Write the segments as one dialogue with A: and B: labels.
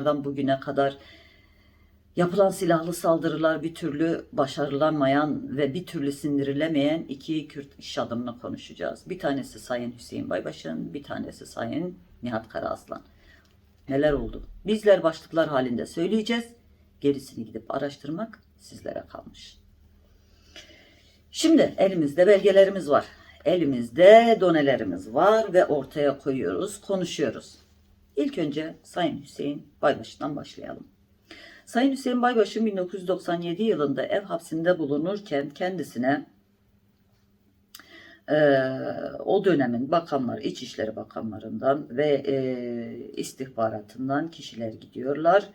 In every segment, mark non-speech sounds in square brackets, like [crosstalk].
A: 90'lardan bugüne kadar yapılan silahlı saldırılar bir türlü başarılamayan ve bir türlü sindirilemeyen iki Kürt iş adamını konuşacağız. Bir tanesi Sayın Hüseyin Baybaş'ın, bir tanesi Sayın Nihat Karaaslan. Neler oldu? Bizler başlıklar halinde söyleyeceğiz. Gerisini gidip araştırmak sizlere kalmış. Şimdi elimizde belgelerimiz var. Elimizde donelerimiz var ve ortaya koyuyoruz, konuşuyoruz. İlk önce Sayın Hüseyin Baybaşı'ndan başlayalım. Sayın Hüseyin Baybaşı 1997 yılında ev hapsinde bulunurken kendisine eee, o dönemin bakanlar, İçişleri Bakanlarından ve eee, istihbaratından kişiler gidiyorlar.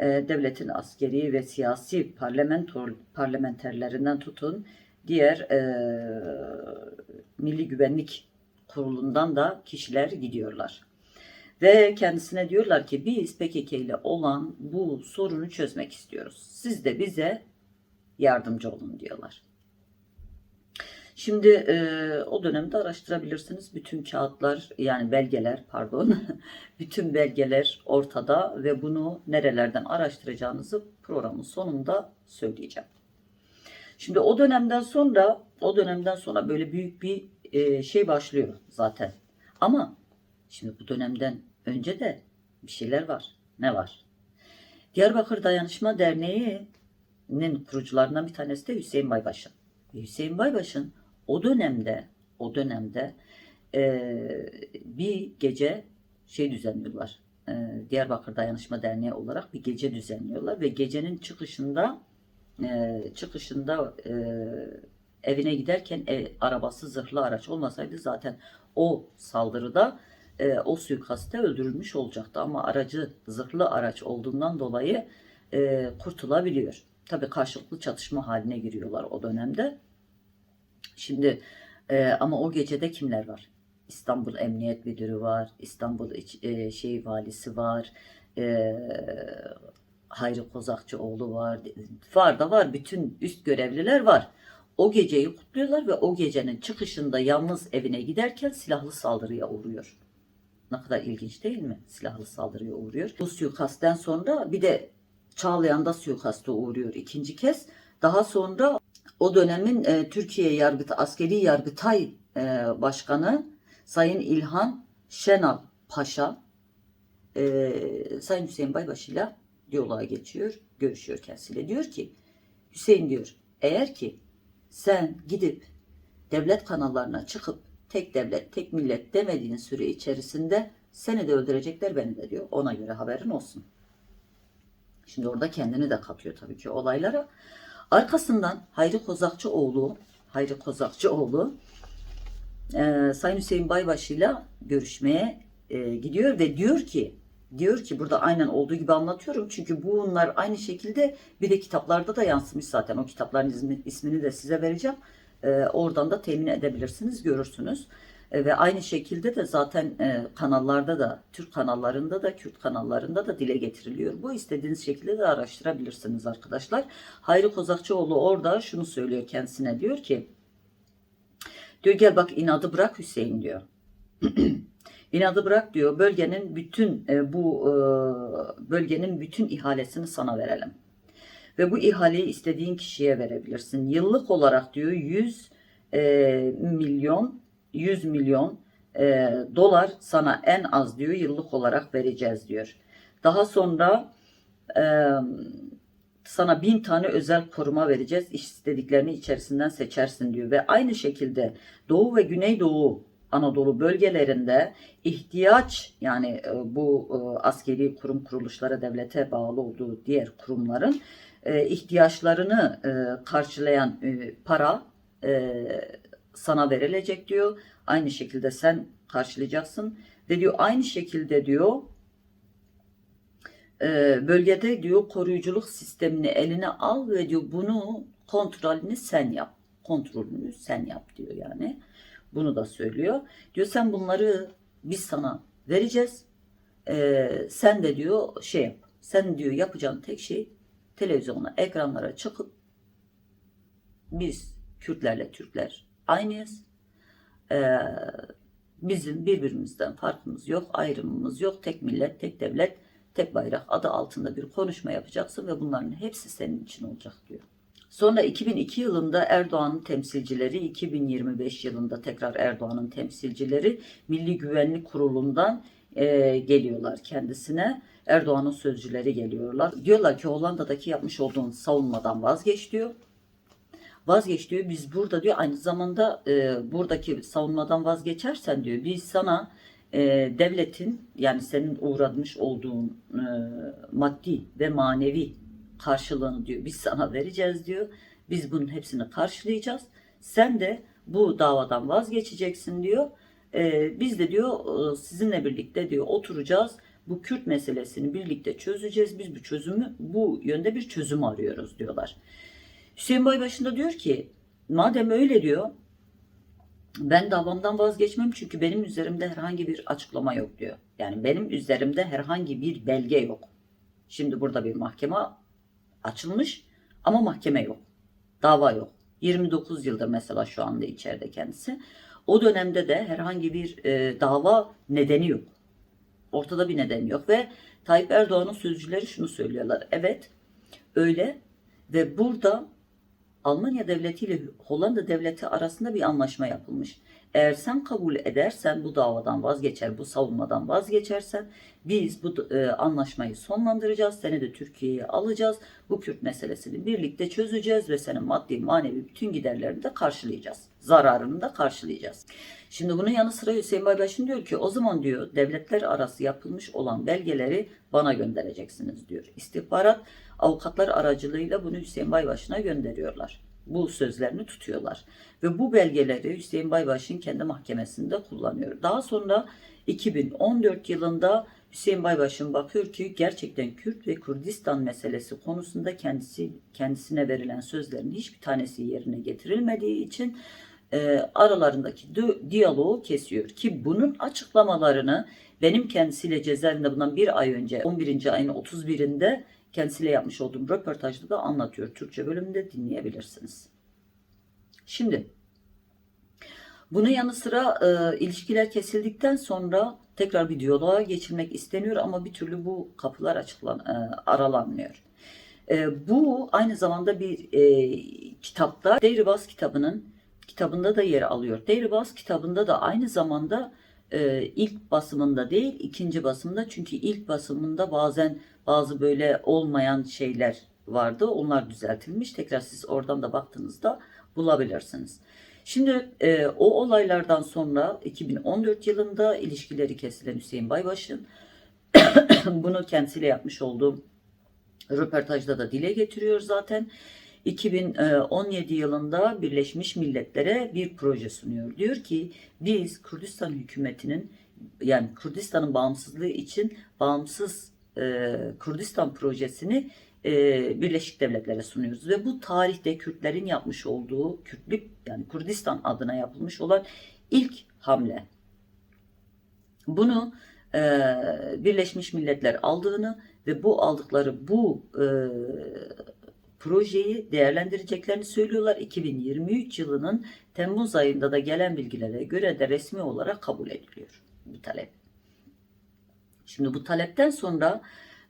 A: Eee, devletin askeri ve siyasi parlamento, parlamenterlerinden tutun diğer eee, Milli Güvenlik Kurulu'ndan da kişiler gidiyorlar. Ve kendisine diyorlar ki biz PKK ile olan bu sorunu çözmek istiyoruz. Siz de bize yardımcı olun diyorlar. Şimdi e, o dönemde araştırabilirsiniz. Bütün kağıtlar yani belgeler pardon [laughs] bütün belgeler ortada ve bunu nerelerden araştıracağınızı programın sonunda söyleyeceğim. Şimdi o dönemden sonra o dönemden sonra böyle büyük bir e, şey başlıyor zaten. Ama şimdi bu dönemden önce de bir şeyler var. Ne var? Diyarbakır Dayanışma Derneği'nin kurucularından bir tanesi de Hüseyin Baybaş'ın. Hüseyin Baybaş'ın o dönemde o dönemde e, bir gece şey düzenliyorlar. E, Diyarbakır Dayanışma Derneği olarak bir gece düzenliyorlar ve gecenin çıkışında e, çıkışında e, evine giderken ev, arabası zırhlı araç olmasaydı zaten o saldırıda e, o suikaste öldürülmüş olacaktı ama aracı zırhlı araç olduğundan dolayı e, kurtulabiliyor. Tabii karşılıklı çatışma haline giriyorlar o dönemde. Şimdi e, ama o gecede kimler var? İstanbul Emniyet Müdürü var, İstanbul e, şey valisi var, e, Hayri Kozakçıoğlu var, var da var, bütün üst görevliler var. O geceyi kutluyorlar ve o gecenin çıkışında yalnız evine giderken silahlı saldırıya uğruyor. Ne kadar ilginç değil mi? Silahlı saldırıya uğruyor. Bu suikastten sonra bir de Çağlayan'da suikaste uğruyor ikinci kez. Daha sonra o dönemin e, Türkiye Yargıtay, Askeri Yargıtay e, Başkanı Sayın İlhan Şenal Paşa e, Sayın Hüseyin Baybaşı ile diyaloğa geçiyor, görüşüyor kendisiyle. Diyor ki Hüseyin diyor eğer ki sen gidip devlet kanallarına çıkıp tek devlet, tek millet demediğin süre içerisinde seni de öldürecekler beni de diyor. Ona göre haberin olsun. Şimdi orada kendini de katıyor tabii ki olaylara. Arkasından Hayri Kozakçıoğlu, Hayri Kozakçıoğlu e, Sayın Hüseyin Baybaşı ile görüşmeye e, gidiyor ve diyor ki diyor ki burada aynen olduğu gibi anlatıyorum. Çünkü bunlar aynı şekilde bir de kitaplarda da yansımış zaten. O kitapların ismi- ismini de size vereceğim. E, oradan da temin edebilirsiniz, görürsünüz. E, ve aynı şekilde de zaten e, kanallarda da, Türk kanallarında da, Kürt kanallarında da dile getiriliyor. Bu istediğiniz şekilde de araştırabilirsiniz arkadaşlar. Hayri Kozakçıoğlu orada şunu söylüyor kendisine diyor ki diyor gel bak inadı bırak Hüseyin diyor. [clears throat] İnadı bırak diyor. Bölgenin bütün bu bölgenin bütün ihalesini sana verelim. Ve bu ihaleyi istediğin kişiye verebilirsin. Yıllık olarak diyor 100 e, milyon 100 milyon e, dolar sana en az diyor yıllık olarak vereceğiz diyor. Daha sonra e, sana bin tane özel koruma vereceğiz. İstediklerini içerisinden seçersin diyor. Ve aynı şekilde Doğu ve Güneydoğu Anadolu bölgelerinde ihtiyaç yani e, bu e, askeri kurum kuruluşlara devlete bağlı olduğu diğer kurumların e, ihtiyaçlarını e, karşılayan e, para e, sana verilecek diyor. Aynı şekilde sen karşılayacaksın ve diyor aynı şekilde diyor e, bölgede diyor koruyuculuk sistemini eline al ve diyor bunu kontrolünü sen yap. Kontrolünü sen yap diyor yani. Bunu da söylüyor. Diyor sen bunları biz sana vereceğiz. Ee, sen de diyor şey yap. Sen diyor yapacağın tek şey televizyona, ekranlara çıkıp biz Kürtlerle Türkler aynıyız. Ee, bizim birbirimizden farkımız yok, ayrımımız yok. Tek millet, tek devlet tek bayrak adı altında bir konuşma yapacaksın ve bunların hepsi senin için olacak diyor. Sonra 2002 yılında Erdoğan'ın temsilcileri, 2025 yılında tekrar Erdoğan'ın temsilcileri Milli Güvenlik Kurulu'ndan e, geliyorlar kendisine. Erdoğan'ın sözcüleri geliyorlar. Diyorlar ki Hollanda'daki yapmış olduğun savunmadan vazgeç diyor. Vazgeç diyor. Biz burada diyor aynı zamanda e, buradaki savunmadan vazgeçersen diyor biz sana e, devletin yani senin uğramış olduğun e, maddi ve manevi karşılığını diyor biz sana vereceğiz diyor. Biz bunun hepsini karşılayacağız. Sen de bu davadan vazgeçeceksin diyor. E, biz de diyor e, sizinle birlikte diyor oturacağız. Bu Kürt meselesini birlikte çözeceğiz. Biz bu çözümü bu yönde bir çözüm arıyoruz diyorlar. Hüseyin Baybaşın da diyor ki madem öyle diyor ben davamdan vazgeçmem çünkü benim üzerimde herhangi bir açıklama yok diyor. Yani benim üzerimde herhangi bir belge yok. Şimdi burada bir mahkeme açılmış ama mahkeme yok. Dava yok. 29 yıldır mesela şu anda içeride kendisi. O dönemde de herhangi bir e, dava nedeni yok. Ortada bir neden yok ve Tayyip Erdoğan'ın sözcüleri şunu söylüyorlar. Evet öyle ve burada Almanya devleti ile Hollanda devleti arasında bir anlaşma yapılmış. Eğer sen kabul edersen bu davadan vazgeçer, bu savunmadan vazgeçersen biz bu e, anlaşmayı sonlandıracağız. Seni de Türkiye'ye alacağız. Bu Kürt meselesini birlikte çözeceğiz ve senin maddi manevi bütün giderlerini de karşılayacağız. Zararını da karşılayacağız. Şimdi bunun yanı sıra Hüseyin Baybaşın diyor ki o zaman diyor devletler arası yapılmış olan belgeleri bana göndereceksiniz diyor. İstihbarat avukatlar aracılığıyla bunu Hüseyin Baybaşı'na gönderiyorlar. Bu sözlerini tutuyorlar. Ve bu belgeleri Hüseyin Baybaş'ın kendi mahkemesinde kullanıyor. Daha sonra 2014 yılında Hüseyin Baybaş'ın bakıyor ki gerçekten Kürt ve Kürdistan meselesi konusunda kendisi kendisine verilen sözlerin hiçbir tanesi yerine getirilmediği için e, aralarındaki di- diyaloğu kesiyor ki bunun açıklamalarını benim kendisiyle cezaevinde bundan bir ay önce 11. ayın 31'inde kendisiyle yapmış olduğum röportajda da anlatıyor. Türkçe bölümünde dinleyebilirsiniz. Şimdi bunun yanı sıra e, ilişkiler kesildikten sonra tekrar bir diyaloğa geçilmek isteniyor ama bir türlü bu kapılar açıklan e, aralanmıyor. E, bu aynı zamanda bir e, kitapta Deyribas kitabının kitabında da yer alıyor. Deyribas kitabında da aynı zamanda e, ilk basımında değil ikinci basımda çünkü ilk basımında bazen bazı böyle olmayan şeyler vardı. Onlar düzeltilmiş. Tekrar siz oradan da baktığınızda bulabilirsiniz. Şimdi e, o olaylardan sonra 2014 yılında ilişkileri kesilen Hüseyin Baybaş'ın [coughs] bunu kendisiyle yapmış olduğum röportajda da dile getiriyor zaten. 2017 yılında Birleşmiş Milletler'e bir proje sunuyor. Diyor ki biz Kürdistan hükümetinin yani Kürdistan'ın bağımsızlığı için bağımsız e, Kürdistan projesini e, Birleşik Devletler'e sunuyoruz. Ve bu tarihte Kürtlerin yapmış olduğu Kürtlük yani Kürdistan adına yapılmış olan ilk hamle. Bunu e, Birleşmiş Milletler aldığını ve bu aldıkları bu e, projeyi değerlendireceklerini söylüyorlar. 2023 yılının Temmuz ayında da gelen bilgilere göre de resmi olarak kabul ediliyor bu talep. Şimdi bu talepten sonra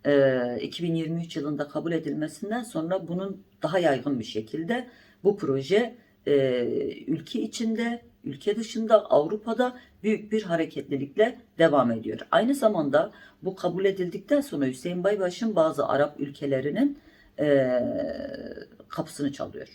A: e, 2023 yılında kabul edilmesinden sonra bunun daha yaygın bir şekilde bu proje e, ülke içinde, ülke dışında, Avrupa'da büyük bir hareketlilikle devam ediyor. Aynı zamanda bu kabul edildikten sonra Hüseyin Baybaş'ın bazı Arap ülkelerinin e, kapısını çalıyor.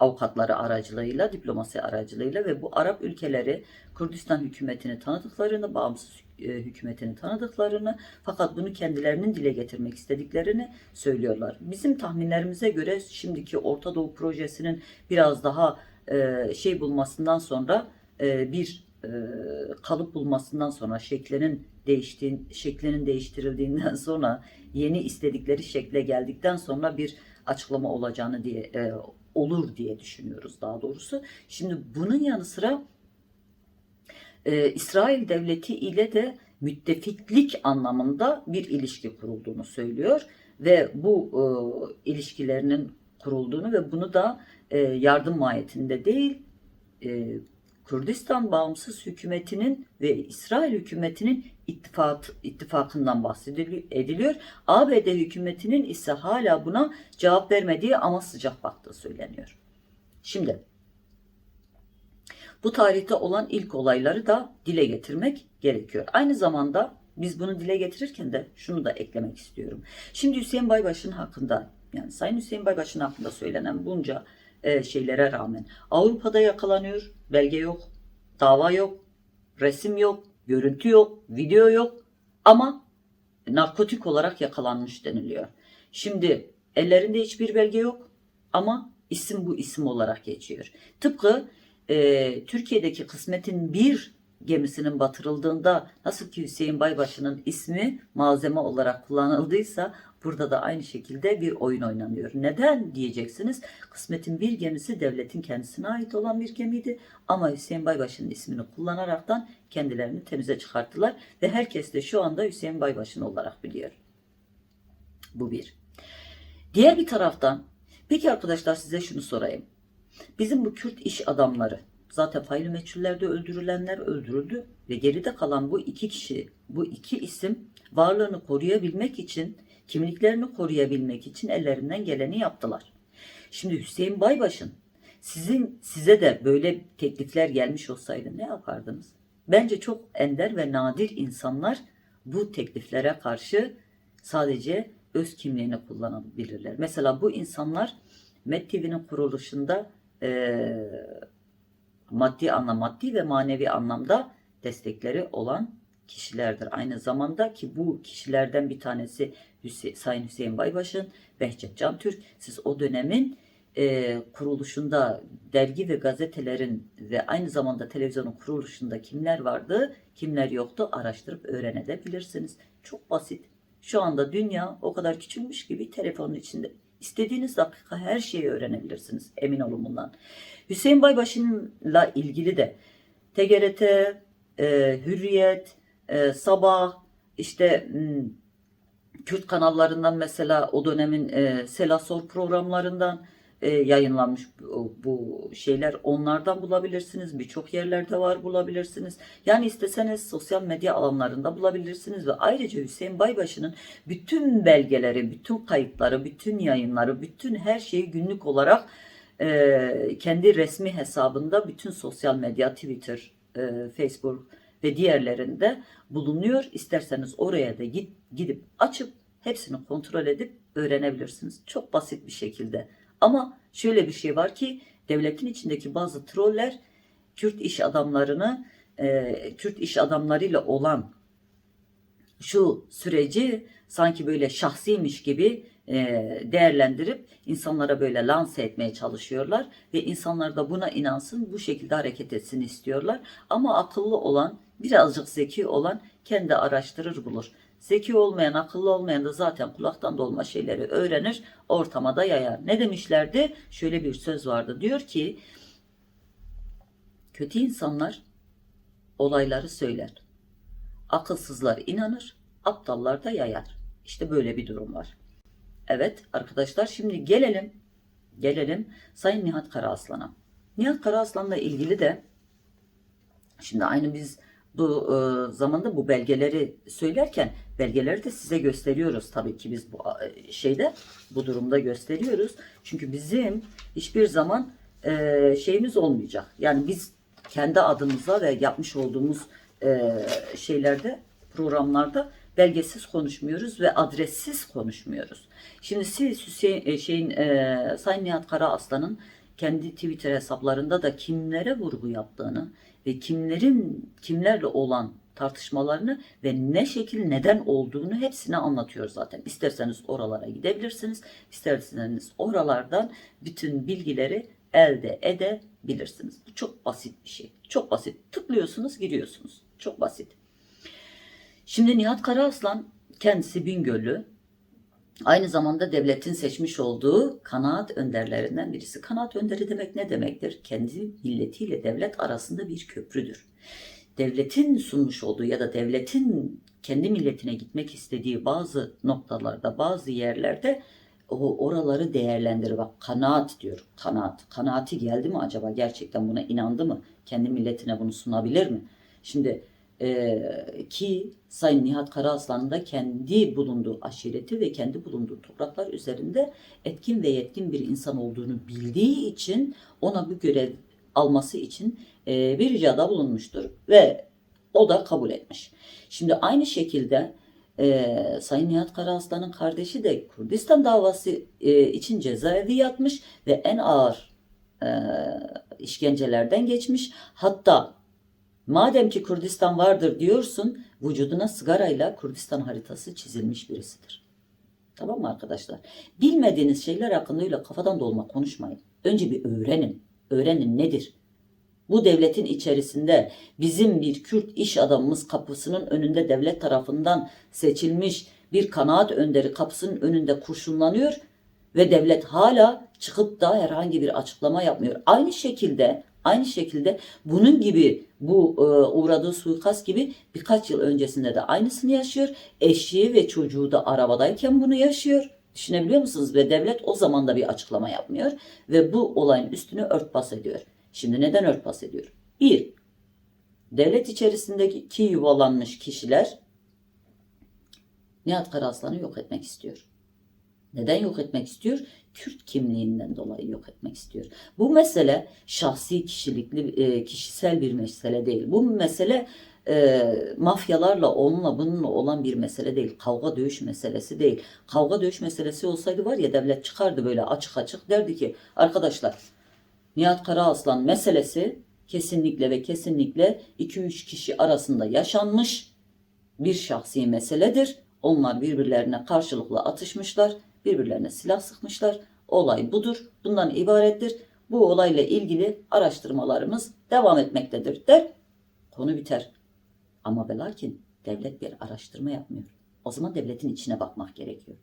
A: Avukatları aracılığıyla, diplomasi aracılığıyla ve bu Arap ülkeleri Kürdistan hükümetini tanıdıklarını, bağımsız e, hükümetini tanıdıklarını fakat bunu kendilerinin dile getirmek istediklerini söylüyorlar. Bizim tahminlerimize göre şimdiki Orta Doğu projesinin biraz daha e, şey bulmasından sonra e, bir kalıp bulmasından sonra şeklinin değiştiğin şeklinin değiştirildiğinden sonra yeni istedikleri şekle geldikten sonra bir açıklama olacağını diye olur diye düşünüyoruz daha doğrusu. Şimdi bunun yanı sıra e, İsrail devleti ile de müttefiklik anlamında bir ilişki kurulduğunu söylüyor ve bu e, ilişkilerinin kurulduğunu ve bunu da e, yardım mahiyetinde değil e, Kürdistan bağımsız hükümetinin ve İsrail hükümetinin ittifak, ittifakından bahsediliyor. ABD hükümetinin ise hala buna cevap vermediği ama sıcak baktığı söyleniyor. Şimdi bu tarihte olan ilk olayları da dile getirmek gerekiyor. Aynı zamanda biz bunu dile getirirken de şunu da eklemek istiyorum. Şimdi Hüseyin Baybaş'ın hakkında yani Sayın Hüseyin Baybaş'ın hakkında söylenen bunca e, şeylere rağmen Avrupa'da yakalanıyor, belge yok, dava yok, resim yok, görüntü yok, video yok ama narkotik olarak yakalanmış deniliyor. Şimdi ellerinde hiçbir belge yok ama isim bu isim olarak geçiyor. Tıpkı e, Türkiye'deki kısmetin bir gemisinin batırıldığında nasıl ki Hüseyin Baybaşı'nın ismi malzeme olarak kullanıldıysa burada da aynı şekilde bir oyun oynanıyor. Neden diyeceksiniz? Kısmetin bir gemisi devletin kendisine ait olan bir gemiydi ama Hüseyin Baybaşı'nın ismini kullanaraktan kendilerini temize çıkarttılar ve herkes de şu anda Hüseyin Baybaşı'nı olarak biliyor. Bu bir. Diğer bir taraftan peki arkadaşlar size şunu sorayım. Bizim bu Kürt iş adamları zaten faili meçhullerde öldürülenler öldürüldü ve geride kalan bu iki kişi, bu iki isim varlığını koruyabilmek için, kimliklerini koruyabilmek için ellerinden geleni yaptılar. Şimdi Hüseyin Baybaş'ın sizin size de böyle teklifler gelmiş olsaydı ne yapardınız? Bence çok ender ve nadir insanlar bu tekliflere karşı sadece öz kimliğini kullanabilirler. Mesela bu insanlar Met TV'nin kuruluşunda eee maddi anlam, maddi ve manevi anlamda destekleri olan kişilerdir. Aynı zamanda ki bu kişilerden bir tanesi Hüse Sayın Hüseyin Baybaş'ın, Behçet Can Türk. Siz o dönemin e, kuruluşunda dergi ve gazetelerin ve aynı zamanda televizyonun kuruluşunda kimler vardı, kimler yoktu araştırıp öğrenebilirsiniz. Çok basit. Şu anda dünya o kadar küçülmüş gibi telefonun içinde. İstediğiniz dakika her şeyi öğrenebilirsiniz. Emin olun bundan. Hüseyin Baybaşı'nla ilgili de TGRT, e, Hürriyet, e, Sabah, işte m, Kürt kanallarından mesela o dönemin e, Selasor programlarından e, yayınlanmış bu, bu şeyler onlardan bulabilirsiniz. Birçok yerlerde var bulabilirsiniz. Yani isteseniz sosyal medya alanlarında bulabilirsiniz ve ayrıca Hüseyin Baybaşı'nın bütün belgeleri, bütün kayıtları, bütün yayınları, bütün her şeyi günlük olarak e, kendi resmi hesabında bütün sosyal medya, Twitter, e, Facebook ve diğerlerinde bulunuyor. İsterseniz oraya da git, gidip açıp hepsini kontrol edip öğrenebilirsiniz. Çok basit bir şekilde. Ama şöyle bir şey var ki devletin içindeki bazı troller Kürt iş adamlarını e, Kürt iş adamlarıyla olan şu süreci sanki böyle şahsiymiş gibi değerlendirip insanlara böyle lanse etmeye çalışıyorlar ve insanlar da buna inansın bu şekilde hareket etsin istiyorlar. Ama akıllı olan birazcık zeki olan kendi araştırır bulur. Zeki olmayan, akıllı olmayan da zaten kulaktan dolma şeyleri öğrenir, ortama da yayar. Ne demişlerdi? Şöyle bir söz vardı. Diyor ki, kötü insanlar olayları söyler. Akılsızlar inanır, aptallar da yayar. İşte böyle bir durum var. Evet arkadaşlar şimdi gelelim gelelim Sayın Nihat Karaaslan'a. Nihat Karaaslan'la ilgili de şimdi aynı biz bu e, zamanda bu belgeleri söylerken belgeleri de size gösteriyoruz tabii ki biz bu şeyde bu durumda gösteriyoruz. Çünkü bizim hiçbir zaman e, şeyimiz olmayacak. Yani biz kendi adımıza ve yapmış olduğumuz e, şeylerde programlarda belgesiz konuşmuyoruz ve adressiz konuşmuyoruz. Şimdi siz Hüseyin e, şeyin e, Sayın Nihat Karaaslan'ın kendi Twitter hesaplarında da kimlere vurgu yaptığını ve kimlerin kimlerle olan tartışmalarını ve ne şekil neden olduğunu hepsini anlatıyor zaten. İsterseniz oralara gidebilirsiniz. isterseniz oralardan bütün bilgileri elde edebilirsiniz. Bu çok basit bir şey. Çok basit. Tıklıyorsunuz, giriyorsunuz. Çok basit. Şimdi Nihat Karaaslan kendisi Bingöllü. Aynı zamanda devletin seçmiş olduğu kanaat önderlerinden birisi. Kanaat önderi demek ne demektir? Kendi milletiyle devlet arasında bir köprüdür. Devletin sunmuş olduğu ya da devletin kendi milletine gitmek istediği bazı noktalarda, bazı yerlerde o oraları değerlendir. Bak kanaat diyor. Kanaat. Kanaati geldi mi acaba? Gerçekten buna inandı mı? Kendi milletine bunu sunabilir mi? Şimdi e, ki Sayın Nihat Karaaslan'ın da kendi bulunduğu aşireti ve kendi bulunduğu topraklar üzerinde etkin ve yetkin bir insan olduğunu bildiği için ona bu görev alması için e, bir ricada bulunmuştur ve o da kabul etmiş. Şimdi aynı şekilde e, Sayın Nihat Karaaslan'ın kardeşi de Kürdistan davası e, için cezaevi yatmış ve en ağır e, işkencelerden geçmiş. Hatta madem ki Kürdistan vardır diyorsun vücuduna sigarayla Kürdistan haritası çizilmiş birisidir. Tamam mı arkadaşlar? Bilmediğiniz şeyler hakkında kafadan dolma konuşmayın. Önce bir öğrenin. Öğrenin nedir? Bu devletin içerisinde bizim bir Kürt iş adamımız kapısının önünde devlet tarafından seçilmiş bir kanaat önderi kapısının önünde kurşunlanıyor ve devlet hala çıkıp da herhangi bir açıklama yapmıyor. Aynı şekilde aynı şekilde bunun gibi bu e, uğradığı suikast gibi birkaç yıl öncesinde de aynısını yaşıyor. Eşi ve çocuğu da arabadayken bunu yaşıyor. Düşünebiliyor musunuz? Ve devlet o zaman da bir açıklama yapmıyor ve bu olayın üstünü örtbas ediyor. Şimdi neden örtbas ediyor? Bir, devlet içerisindeki yuvalanmış kişiler Nihat Karaaslan'ı yok etmek istiyor. Neden yok etmek istiyor? Kürt kimliğinden dolayı yok etmek istiyor. Bu mesele şahsi kişilikli, e, kişisel bir mesele değil. Bu mesele e, mafyalarla onunla bununla olan bir mesele değil. Kavga dövüş meselesi değil. Kavga dövüş meselesi olsaydı var ya devlet çıkardı böyle açık açık derdi ki arkadaşlar Nihat Karaaslan meselesi kesinlikle ve kesinlikle 2-3 kişi arasında yaşanmış bir şahsi meseledir. Onlar birbirlerine karşılıklı atışmışlar, birbirlerine silah sıkmışlar. Olay budur, bundan ibarettir. Bu olayla ilgili araştırmalarımız devam etmektedir der. Konu biter. Ama ve lakin devlet bir araştırma yapmıyor. O zaman devletin içine bakmak gerekiyor.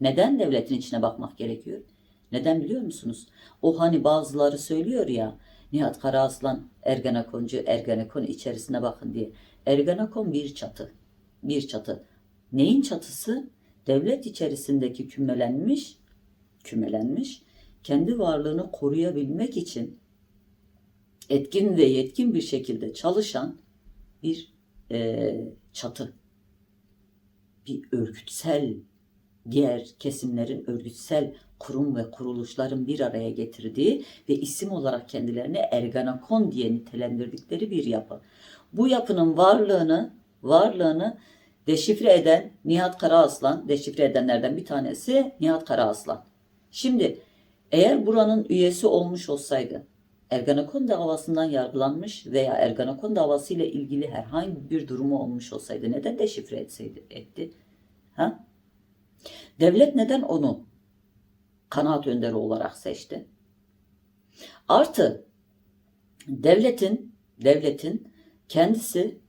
A: Neden devletin içine bakmak gerekiyor? Neden biliyor musunuz? O hani bazıları söylüyor ya Nihat Karaaslan Ergenekoncu Ergenekon içerisine bakın diye. Ergenekon bir çatı. Bir çatı. Neyin çatısı? Devlet içerisindeki kümelenmiş, kümelenmiş, kendi varlığını koruyabilmek için etkin ve yetkin bir şekilde çalışan bir e, çatı. Bir örgütsel, diğer kesimlerin örgütsel kurum ve kuruluşların bir araya getirdiği ve isim olarak kendilerini Ergenekon diye nitelendirdikleri bir yapı. Bu yapının varlığını, varlığını deşifre eden Nihat Karaaslan, deşifre edenlerden bir tanesi Nihat Karaaslan. Şimdi eğer buranın üyesi olmuş olsaydı, Ergenekon davasından yargılanmış veya Ergenekon davası ile ilgili herhangi bir durumu olmuş olsaydı neden deşifre etseydi, etti? Ha? Devlet neden onu kanaat önderi olarak seçti? Artı devletin devletin kendisi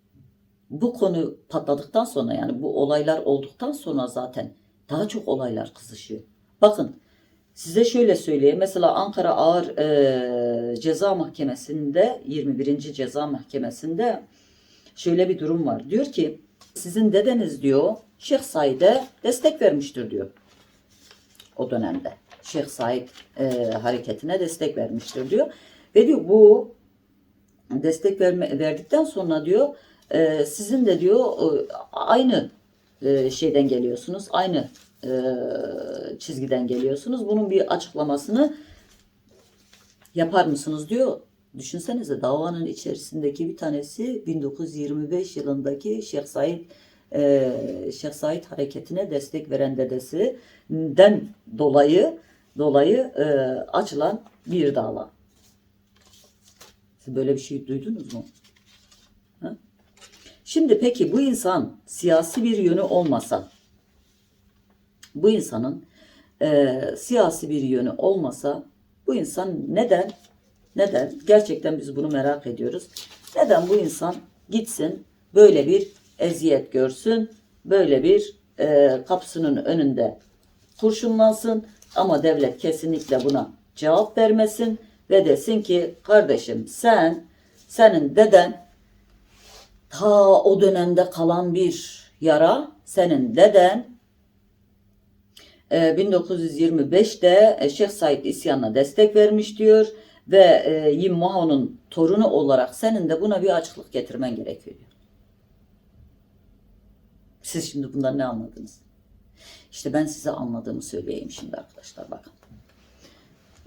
A: bu konu patladıktan sonra yani bu olaylar olduktan sonra zaten daha çok olaylar kızışıyor. Bakın size şöyle söyleyeyim. Mesela Ankara Ağır e, Ceza Mahkemesi'nde 21. Ceza Mahkemesi'nde şöyle bir durum var. Diyor ki sizin dedeniz diyor Şeyh Said'e destek vermiştir diyor. O dönemde. Şeyh Said e, hareketine destek vermiştir diyor. Ve diyor bu destek verme, verdikten sonra diyor e, sizin de diyor aynı e, şeyden geliyorsunuz. Aynı e, çizgiden geliyorsunuz. Bunun bir açıklamasını yapar mısınız diyor. Düşünsenize davanın içerisindeki bir tanesi 1925 yılındaki Şeyh Said e, Şeyh Said hareketine destek veren dedesinden dolayı dolayı e, açılan bir dava. Siz böyle bir şey duydunuz mu? Şimdi peki bu insan siyasi bir yönü olmasa bu insanın e, siyasi bir yönü olmasa bu insan neden neden gerçekten biz bunu merak ediyoruz. Neden bu insan gitsin böyle bir eziyet görsün, böyle bir e, kapısının önünde kurşunlansın ama devlet kesinlikle buna cevap vermesin ve desin ki kardeşim sen senin deden ta o dönemde kalan bir yara senin deden e, 1925'te e, Şeyh Said isyanına destek vermiş diyor ve e, Yim Mao'nun torunu olarak senin de buna bir açıklık getirmen gerekiyor diyor. Siz şimdi bundan ne anladınız? İşte ben size anladığımı söyleyeyim şimdi arkadaşlar bakın.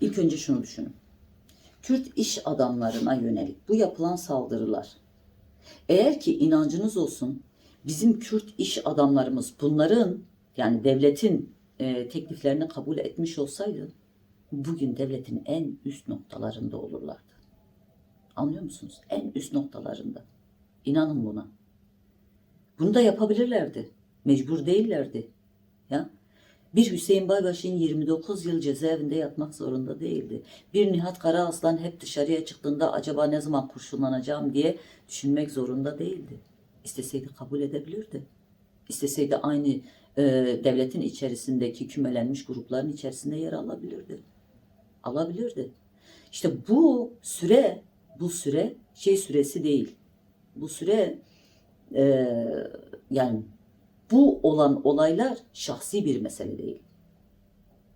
A: İlk önce şunu düşünün. Kürt iş adamlarına yönelik bu yapılan saldırılar eğer ki inancınız olsun bizim Kürt iş adamlarımız bunların yani devletin e, tekliflerini kabul etmiş olsaydı bugün devletin en üst noktalarında olurlardı. Anlıyor musunuz? En üst noktalarında. İnanın buna. Bunu da yapabilirlerdi. Mecbur değillerdi. Bir Hüseyin Baybaşı'nın 29 yıl cezaevinde yatmak zorunda değildi. Bir Nihat Karaaslan hep dışarıya çıktığında acaba ne zaman kurşunlanacağım diye düşünmek zorunda değildi. İsteseydi kabul edebilirdi. İsteseydi aynı e, devletin içerisindeki kümelenmiş grupların içerisinde yer alabilirdi. Alabilirdi. İşte bu süre, bu süre şey süresi değil. Bu süre e, yani bu olan olaylar şahsi bir mesele değil.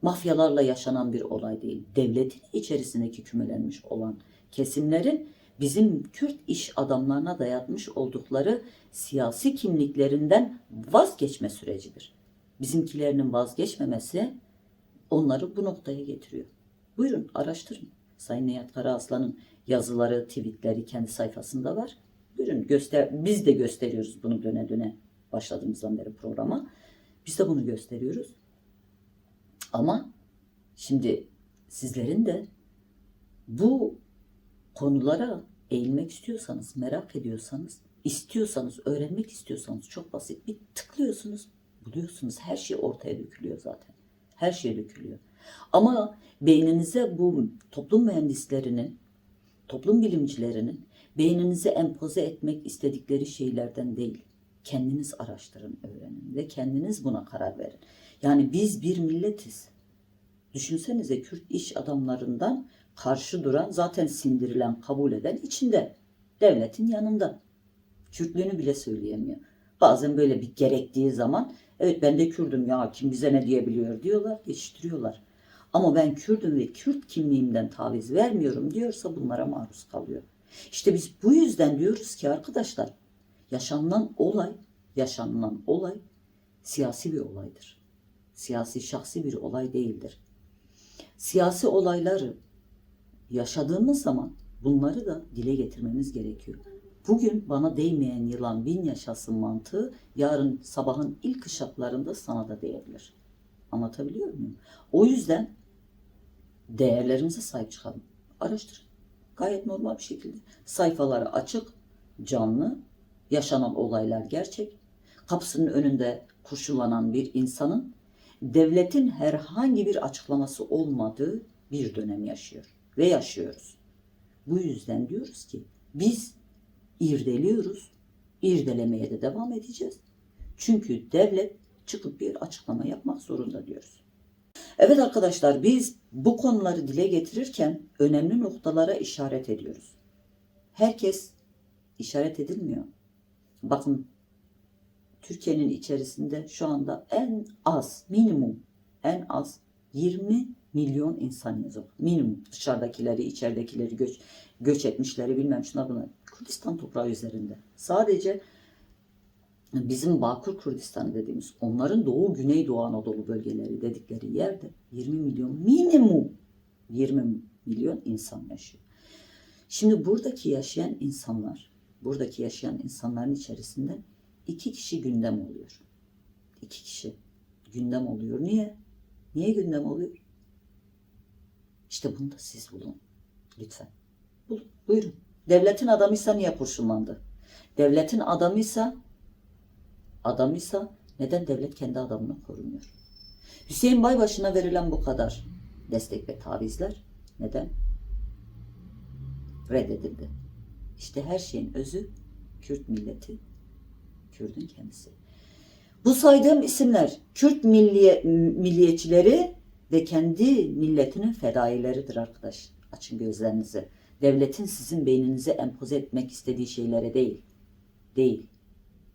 A: Mafyalarla yaşanan bir olay değil. Devletin içerisindeki kümelenmiş olan kesimlerin bizim Kürt iş adamlarına dayatmış oldukları siyasi kimliklerinden vazgeçme sürecidir. Bizimkilerinin vazgeçmemesi onları bu noktaya getiriyor. Buyurun araştırın. Sayın Nihat Karaaslan'ın yazıları, tweetleri kendi sayfasında var. Buyurun göster biz de gösteriyoruz bunu döne döne başladığımızdan beri programa. Biz de bunu gösteriyoruz. Ama şimdi sizlerin de bu konulara eğilmek istiyorsanız, merak ediyorsanız, istiyorsanız, öğrenmek istiyorsanız çok basit. Bir tıklıyorsunuz, buluyorsunuz. Her şey ortaya dökülüyor zaten. Her şey dökülüyor. Ama beyninize bu toplum mühendislerinin, toplum bilimcilerinin beyninize empoze etmek istedikleri şeylerden değil. Kendiniz araştırın, öğrenin ve kendiniz buna karar verin. Yani biz bir milletiz. Düşünsenize Kürt iş adamlarından karşı duran, zaten sindirilen, kabul eden içinde. Devletin yanında. Kürtlüğünü bile söyleyemiyor. Bazen böyle bir gerektiği zaman evet ben de Kürdüm ya kim bize ne diyebiliyor diyorlar, geçiştiriyorlar. Ama ben Kürdüm ve Kürt kimliğimden taviz vermiyorum diyorsa bunlara maruz kalıyor. İşte biz bu yüzden diyoruz ki arkadaşlar yaşanılan olay, yaşanılan olay siyasi bir olaydır. Siyasi şahsi bir olay değildir. Siyasi olayları yaşadığımız zaman bunları da dile getirmemiz gerekiyor. Bugün bana değmeyen yılan bin yaşasın mantığı yarın sabahın ilk ışıklarında sana da değebilir. Anlatabiliyor muyum? O yüzden değerlerimize sahip çıkalım. Araştırın. Gayet normal bir şekilde. Sayfaları açık, canlı, yaşanan olaylar gerçek. Kapısının önünde kurşulanan bir insanın devletin herhangi bir açıklaması olmadığı bir dönem yaşıyor ve yaşıyoruz. Bu yüzden diyoruz ki biz irdeliyoruz, irdelemeye de devam edeceğiz. Çünkü devlet çıkıp bir açıklama yapmak zorunda diyoruz. Evet arkadaşlar biz bu konuları dile getirirken önemli noktalara işaret ediyoruz. Herkes işaret edilmiyor. Bakın Türkiye'nin içerisinde şu anda en az minimum en az 20 milyon insan yazıyor. Minimum dışarıdakileri, içeridekileri göç, göç etmişleri bilmem şuna buna. Kürdistan toprağı üzerinde. Sadece bizim Bağkur Kürdistan dediğimiz onların Doğu Güneydoğu Anadolu bölgeleri dedikleri yerde 20 milyon minimum 20 milyon insan yaşıyor. Şimdi buradaki yaşayan insanlar, buradaki yaşayan insanların içerisinde iki kişi gündem oluyor. İki kişi gündem oluyor. Niye? Niye gündem oluyor? İşte bunu da siz bulun. Lütfen. Bulun. Buyurun. Devletin adamıysa niye kurşunlandı? Devletin adamıysa adamıysa neden devlet kendi adamını korumuyor? Hüseyin Baybaşı'na verilen bu kadar destek ve tavizler neden? Reddedildi. İşte her şeyin özü Kürt milleti, Kürt'ün kendisi. Bu saydığım isimler Kürt milliye, milliyetçileri ve kendi milletinin fedaileridir arkadaş. Açın gözlerinizi. Devletin sizin beyninize empoze etmek istediği şeylere değil. Değil.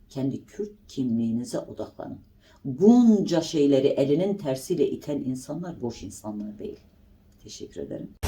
A: Kendi Kürt kimliğinize odaklanın. bunca şeyleri elinin tersiyle iten insanlar boş insanlar değil. Teşekkür ederim.